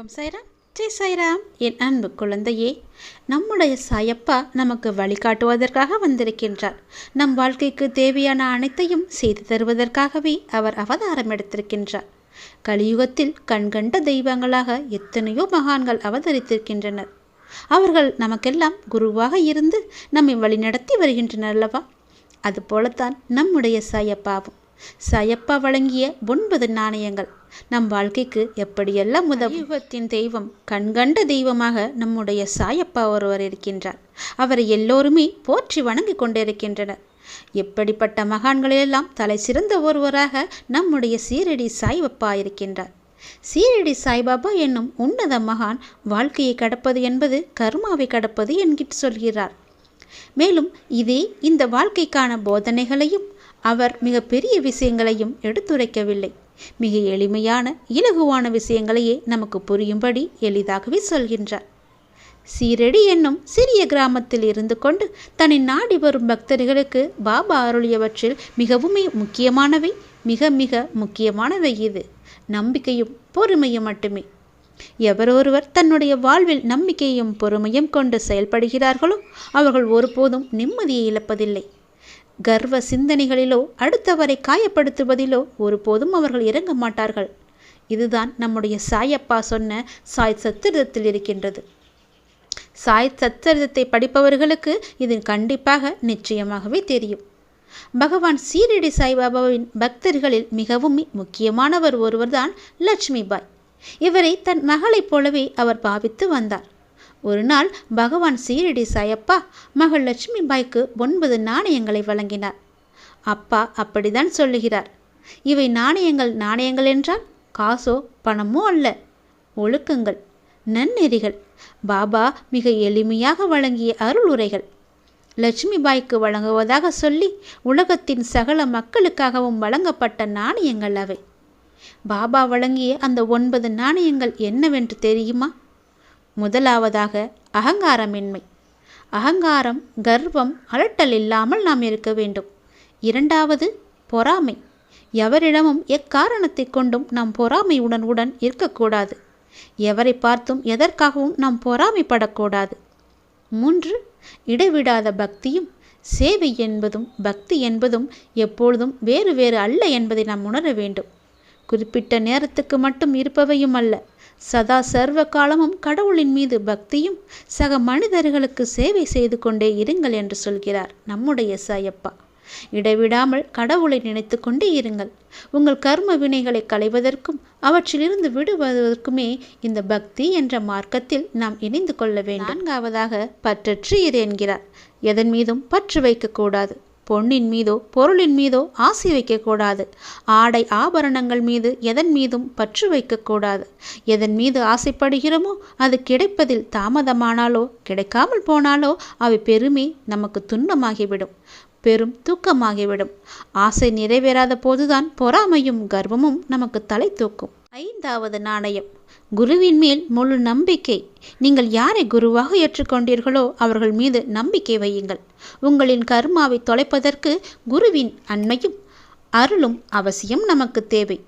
ஓம் சாய்ராம் ஜெய் சாய்ராம் என் அன்பு குழந்தையே நம்முடைய சாயப்பா நமக்கு வழிகாட்டுவதற்காக வந்திருக்கின்றார். நம் வாழ்க்கைக்கு தேவையான அனைத்தையும் செய்து தருவதற்காகவே அவர் அவதாரம் எடுத்திருக்கின்றார். கலியுகத்தில் கண்கண்ட தெய்வங்களாக எத்தனையோ மகான்கள் அவதரித்திருக்கின்றனர். அவர்கள் நமக்கெல்லாம் குருவாக இருந்து நம்மை வழிநடத்தி வருகின்றனர் அல்லவா? அதுபோலத்தான் நம்முடைய சாயப்பாவும். சாயப்பா வழங்கிய ஒன்பது நாணயங்கள். நம் வாழ்க்கைக்கு எப்படியெல்லாம் உதவும்? தெய்வம் கண்கண்ட தெய்வமாக நம்முடைய சாயப்பா ஒருவர் இருக்கின்றார். அவரை எல்லோருமே போற்றி வணங்கி கொண்டிருக்கின்றனர். எப்படிப்பட்ட மகான்களெல்லாம் தலை சிறந்த ஒருவராக நம்முடைய சீரடி சாய்பப்பா இருக்கின்றார். சீரடி சாய்பாபா என்னும் உன்னத மகான் வாழ்க்கையை கடப்பது என்பது கர்மாவை கடப்பது என்கிட்டு சொல்கிறார். மேலும் இதே இந்த வாழ்க்கைக்கான போதனைகளையும் அவர் மிக பெரிய விஷயங்களையும் எடுத்துரைக்கவில்லை. மிக எளிமையான இலகுவான விஷயங்களையே நமக்கு புரியும்படி எளிதாகவே சொல்கின்றார். சீரடி என்னும் சிறிய கிராமத்தில் இருந்து கொண்டு தன்னை நாடி வரும் பக்தர்களுக்கு பாபா அருளியவற்றில் மிகவுமே முக்கியமானவை மிக மிக முக்கியமானவை இது. நம்பிக்கையும் பொறுமையும் மட்டுமே. எவரொருவர் தன்னுடைய வாழ்வில் நம்பிக்கையும் பொறுமையும் கொண்டு செயல்படுகிறார்களோ அவர்கள் ஒருபோதும் நிம்மதியை இழப்பதில்லை. கர்வ சிந்தனைகளிலோ அடுத்தவரை காயப்படுத்துவதிலோ ஒருபோதும் அவர்கள் இறங்க மாட்டார்கள். இதுதான் நம்முடைய சாயப்பா சொன்ன சாய் சத்திரத்தில் இருக்கின்றது. சாய் சத்திரத்தை படிப்பவர்களுக்கு இது கண்டிப்பாக நிச்சயமாகவே தெரியும். பகவான் சீரடி சாய்பாபாவின் பக்தர்களில் மிகவும் முக்கியமானவர் ஒருவர்தான் லட்சுமி பாய் இவரை தன் மகளைப் போலவே அவர் பாவித்து வந்தார். ஒரு நாள் பகவான் சீரடி சாயப்பா மகள் லட்சுமி பாய்க்கு ஒன்பது நாணயங்களை வழங்கினார். அப்பா அப்படிதான் சொல்லுகிறார். இவை நாணயங்கள் நாணயங்கள் என்றால் காசோ பணமோ அல்ல. ஒழுக்கங்கள் நன்னெறிகள். பாபா மிக எளிமையாக வழங்கிய அருள் உரைகள். லட்சுமி பாய்க்கு வழங்குவதாக சொல்லி உலகத்தின் சகல மக்களுக்காகவும் வழங்கப்பட்ட நாணயங்கள் அவை. பாபா வழங்கிய அந்த ஒன்பது நாணயங்கள் என்னவென்று தெரியுமா? முதலாவதாக அகங்காரமின்மை. அகங்காரம் கர்வம் அலட்டல் இல்லாமல் நாம் இருக்க வேண்டும். இரண்டாவது பொறாமை. எவரிடமும் எக்காரணத்தை கொண்டும் நாம் பொறாமை உடன் இருக்கக்கூடாது. எவரை பார்த்தும் எதற்காகவும் நாம் பொறாமைப்படக்கூடாது. மூன்று இடைவிடாத பக்தியும் சேவை என்பதும் பக்தி என்பதும் எப்பொழுதும் வேறு வேறு அல்ல என்பதை நாம் உணர வேண்டும். குறிப்பிட்ட நேரத்துக்கு மட்டும் இருப்பவையும் அல்ல. சதா சர்வ காலமும் கடவுளின் மீது பக்தியும் சக மனிதர்களுக்கு சேவை செய்து கொண்டே இருங்கள் என்று சொல்கிறார் நம்முடைய சாயப்பா. இடைவிடாமல் கடவுளை நினைத்து கொண்டே இருங்கள். உங்கள் கர்ம வினைகளை களைவதற்கும் அவற்றிலிருந்து விடுவதற்குமே இந்த பக்தி என்ற மார்க்கத்தில் நாம் இணைந்து கொள்ள வேண்டும். நான்காவதாக பற்றற்று இரு என்கிறார். எதன் மீதும் பற்று வைக்கக்கூடாது. பொன்னின் மீதோ பொருளின் மீதோ ஆசை வைக்கக்கூடாது. ஆடை ஆபரணங்கள் மீது எதன் மீதும் பற்று வைக்கக்கூடாது. எதன் மீது ஆசைப்படுகிறோமோ அது கிடைப்பதில் தாமதமானாலோ கிடைக்காமல் போனாலோ அவை பெருமை நமக்கு துன்பமாகிவிடும். பெரும் தூக்கமாகிவிடும். ஆசை நிறைவேறாத போதுதான் பொறாமையும் கர்வமும் நமக்கு தலை தூக்கும். ஐந்தாவது நாணயம். குருவின் மேல் முழு நம்பிக்கை. நீங்கள் யாரை குருவாக ஏற்றுக்கொண்டீர்களோ அவர்கள் மீது நம்பிக்கை வையுங்கள். உங்களின் கர்மாவை தொலைப்பதற்கு குருவின் அண்மையும் அருளும் அவசியம் நமக்கு தேவை.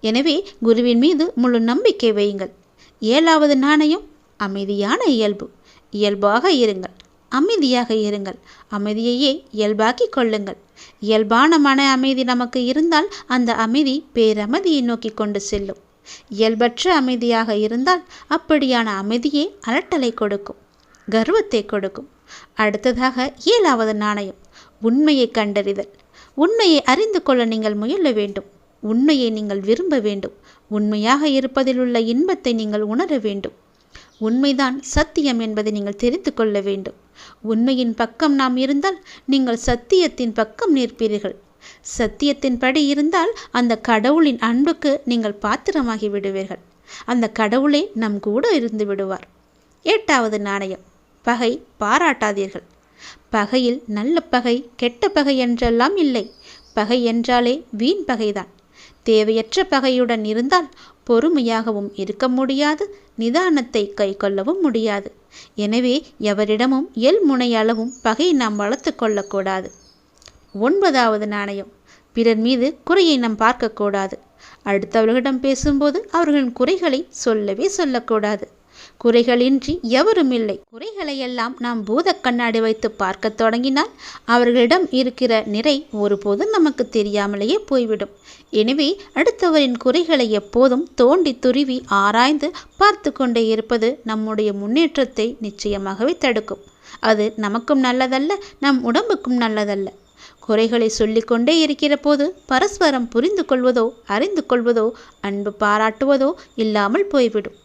எனவே குருவின் மீது முழு நம்பிக்கை வையுங்கள். ஏழாவது நாணயம் அமைதியான இயல்பு. இயல்பாக இருங்கள். அமைதியாக இருங்கள். அமைதியையே இயல்பாக்கி கொள்ளுங்கள். இயல்பான மன அமைதி நமக்கு இருந்தால் அந்த அமைதி பேரமைதியை நோக்கி கொண்டு செல்லும். இயல்பற்ற அமைதியாக இருந்தால் அப்படியான அமைதியே அலட்டலை கொடுக்கும் கர்வத்தை கொடுக்கும். அடுத்ததாக ஏழாவது நாணயம் உண்மையை கண்டறிதல். உண்மையை அறிந்து கொள்ள நீங்கள் முயல வேண்டும். உண்மையை நீங்கள் விரும்ப வேண்டும். உண்மையாக இருப்பதில் உள்ள இன்பத்தை நீங்கள் உணர வேண்டும். உண்மைதான் சத்தியம் என்பதை நீங்கள் தெரிந்து கொள்ள வேண்டும். உண்மையின் பக்கம் நாம் இருந்தால் நீங்கள் சத்தியத்தின் பக்கம் நிற்பீர்கள். சத்தியத்தின்படி இருந்தால் அந்த கடவுளின் அன்புக்கு நீங்கள் பாத்திரமாகி விடுவீர்கள். அந்த கடவுளே நம் கூட இருந்து விடுவார். எட்டாவது நாணயம். பகை பாராட்டாதீர்கள். பகையில் நல்ல பகை கெட்ட பகை என்றெல்லாம் இல்லை. பகை என்றாலே வீண் பகைதான். தேவையற்ற பகையுடன் இருந்தால் பொறுமையாகவும் இருக்க முடியாது நிதானத்தை கை கொள்ளவும் முடியாது. எனவே எவரிடமும் எல் முனையளவும் பகை நாம் வளர்த்து கொள்ளக்கூடாது. ஒன்பதாவது நாணயம். பிறர் மீது குறையை நாம் பார்க்கக்கூடாது. அடுத்தவர்களிடம் பேசும்போது அவர்களின் குறைகளை சொல்லவே சொல்லக்கூடாது. குறைகளின்றி எவரும் இல்லை. குறைகளை எல்லாம் நாம் பூத கண்ணாடி வைத்து பார்க்க தொடங்கினால் அவர்களிடம் இருக்கிற நிறை ஒருபோதும் நமக்கு தெரியாமலேயே போய்விடும். எனவே அடுத்தவரின் குறைகளை எப்போதும் தோண்டி துருவி ஆராய்ந்து பார்த்து கொண்டே இருப்பது நம்முடைய முன்னேற்றத்தை நிச்சயமாகவே தடுக்கும். அது நமக்கும் நல்லதல்ல நம் உடம்புக்கும் நல்லதல்ல. குறைகளை சொல்லிக்கொண்டே இருக்கிற போது பரஸ்பரம் புரிந்து கொள்வதோ அறிந்து கொள்வதோ அன்பு பாராட்டுவதோ இல்லாமல் போய்விடும்.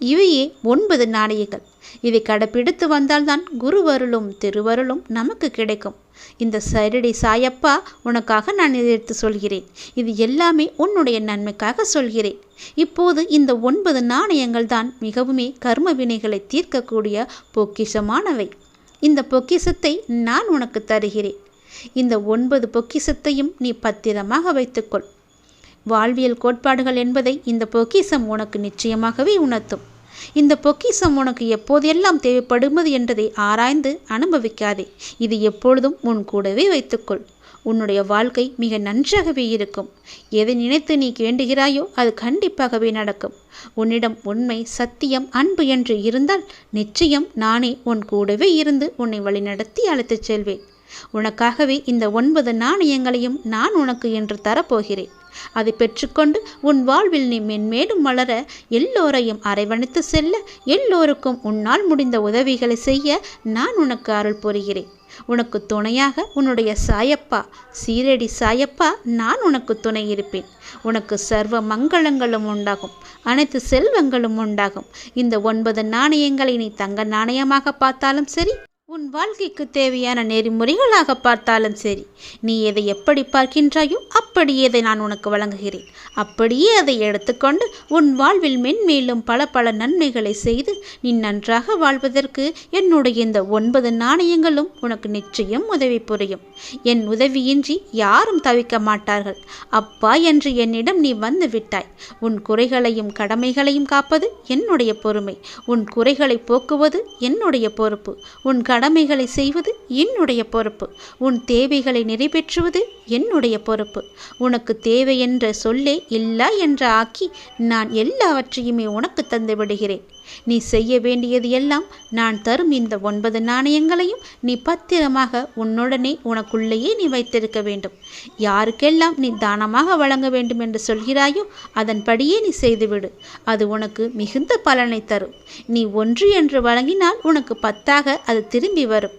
இவையே ஒன்பது நாணயங்கள். இதை கடைப்பிடித்து வந்தால்தான் குருவருளும் திருவருளும் நமக்கு கிடைக்கும். இந்த சரடி சாயப்பா உனக்காக நான் எதிர்த்து சொல்கிறேன். இது எல்லாமே உன்னுடைய நன்மைக்காக சொல்கிறேன். இப்போது இந்த ஒன்பது நாணயங்கள் தான் மிகவுமே கர்ம வினைகளை தீர்க்கக்கூடிய பொக்கிஷமானவை. இந்த பொக்கிஷத்தை நான் உனக்கு தருகிறேன். இந்த ஒன்பது பொக்கிசத்தையும் நீ பத்திரமாக வைத்துக்கொள். வாழ்வியல் கோட்பாடுகள் என்பதை இந்த பொக்கிஷம் உனக்கு நிச்சயமாகவே உணர்த்தும். இந்த பொக்கிசம் உனக்கு எப்போதெல்லாம் தேவைப்படுவது என்றதை ஆராய்ந்து அனுபவிக்காதே. இது எப்பொழுதும் உன் கூடவே வைத்துக்கொள். உன்னுடைய வாழ்க்கை மிக நன்றாகவே இருக்கும். எதை நினைத்து நீ வேண்டுகிறாயோ அது கண்டிப்பாகவே நடக்கும். உன்னிடம் உண்மை சத்தியம் அன்பு என்று இருந்தால் நிச்சயம் நானே உன் கூடவே இருந்து உன்னை வழிநடத்தி அழைத்துச் செல்வேன். உனக்காகவே இந்த ஒன்பது நாணயங்களையும் நான் உனக்கு என்று தரப்போகிறேன். அதை பெற்றுக்கொண்டு உன் வாழ்வில் நீ மென்மேலும் வளர எல்லோரையும் அரவணைத்து செல்ல எல்லோருக்கும் உன்னால் முடிந்த உதவிகளை செய்ய நான் உனக்கு அருள் புரிகிறேன். உனக்கு துணையாக உன்னுடைய சாயப்பா சீரடி சாயப்பா நான் உனக்கு துணை இருப்பேன். உனக்கு சர்வ மங்களங்களும் உண்டாகும் அனைத்து செல்வங்களும் உண்டாகும். இந்த ஒன்பது நாணயங்களை நீ தங்க நாணயமாக பார்த்தாலும் சரி உன் வாழ்க்கைக்கு தேவையான நெறிமுறைகளாக பார்த்தாலும் சரி நீ எதை எப்படி பார்க்கின்றாயோ அப்படியே அதை நான் உனக்கு வழங்குகிறேன். அப்படியே அதை எடுத்துக்கொண்டு உன் வாழ்வில் மென்மேலும் பல பல நன்மைகளை செய்து நீ நன்றாக வாழ்வதற்கு என்னுடைய இந்த ஒன்பது நாணயங்களும் உனக்கு நிச்சயம் உதவி புரியும். என் உதவியின்றி யாரும் தவிக்க மாட்டார்கள். அப்பா என்று என்னிடம் நீ வந்து விட்டாய். உன் குறைகளையும் கடமைகளையும் காப்பது என்னுடைய பொறுமை. உன் குறைகளை போக்குவது என்னுடைய பொறுப்பு. உன் கடமைகளை செய்வது என்னுடைய பொறுப்பு. உன் தேவைகளை நிறைவேற்றுவது என்னுடைய பொறுப்பு. உனக்கு தேவை என்ற சொல்லே இல்லா என்ற ஆக்கி நான் எல்லாவற்றையுமே உனக்கு தந்து விடுகிறேன். நீ செய்ய வேண்டியது எல்லாம் நான் தரும் இந்த ஒன்பது நாணயங்களையும் நீ பத்திரமாக உன்னுடனே உனக்குள்ளேயே நீ வைத்திருக்க வேண்டும். யாருக்கெல்லாம் நீ தானமாக வழங்க வேண்டும் என்று சொல்கிறாயோ அதன்படியே நீ செய்துவிடு. அது உனக்கு மிகுந்த பலனை தரும். நீ ஒன்று என்று வழங்கினால் உனக்கு பத்தாக அது திரும்பி வரும்.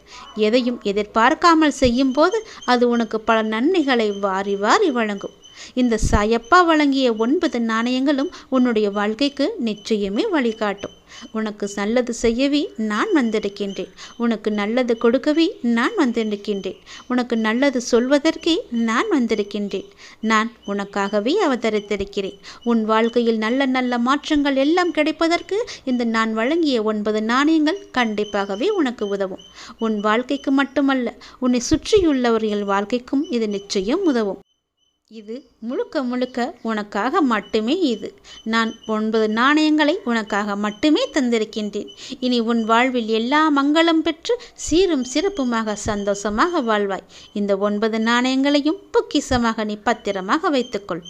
எதையும் எதிர்பார்க்காமல் செய்யும் போது அது உனக்கு பல நன்மைகளை வாரி வாரி வழங்கும். இந்த சயப்பா வழங்கிய ஒன்பது நாணயங்களும் உன்னுடைய வாழ்க்கைக்கு நிச்சயமே வழிகாட்டும். உனக்கு நல்லது செய்யவே நான் வந்திருக்கின்றேன். உனக்கு நல்லது கொடுக்கவே நான் வந்திருக்கின்றேன். உனக்கு நல்லது சொல்வதற்கே நான் வந்திருக்கின்றேன். நான் உனக்காகவே அவதரித்திருக்கிறேன். உன் வாழ்க்கையில் நல்ல நல்ல மாற்றங்கள் எல்லாம் கிடைப்பதற்கு இந்த நான் வழங்கிய ஒன்பது நாணயங்கள் கண்டிப்பாகவே உனக்கு உதவும். உன் வாழ்க்கைக்கு மட்டுமல்ல உன்னை சுற்றியுள்ளவர்கள் வாழ்க்கைக்கும் இது நிச்சயம் உதவும். இது முழுக்க முழுக்க உனக்காக மட்டுமே இது. நான் ஒன்பது நாணயங்களை உனக்காக மட்டுமே தந்திருக்கின்றேன். இனி உன் வாழ்வில் எல்லா மங்களம் பெற்று சீரும் சிறப்புமாக சந்தோஷமாக வாழ்வாய். இந்த ஒன்பது நாணயங்களையும் பொக்கிசமாக நீ பத்திரமாக வைத்துக்கொள்.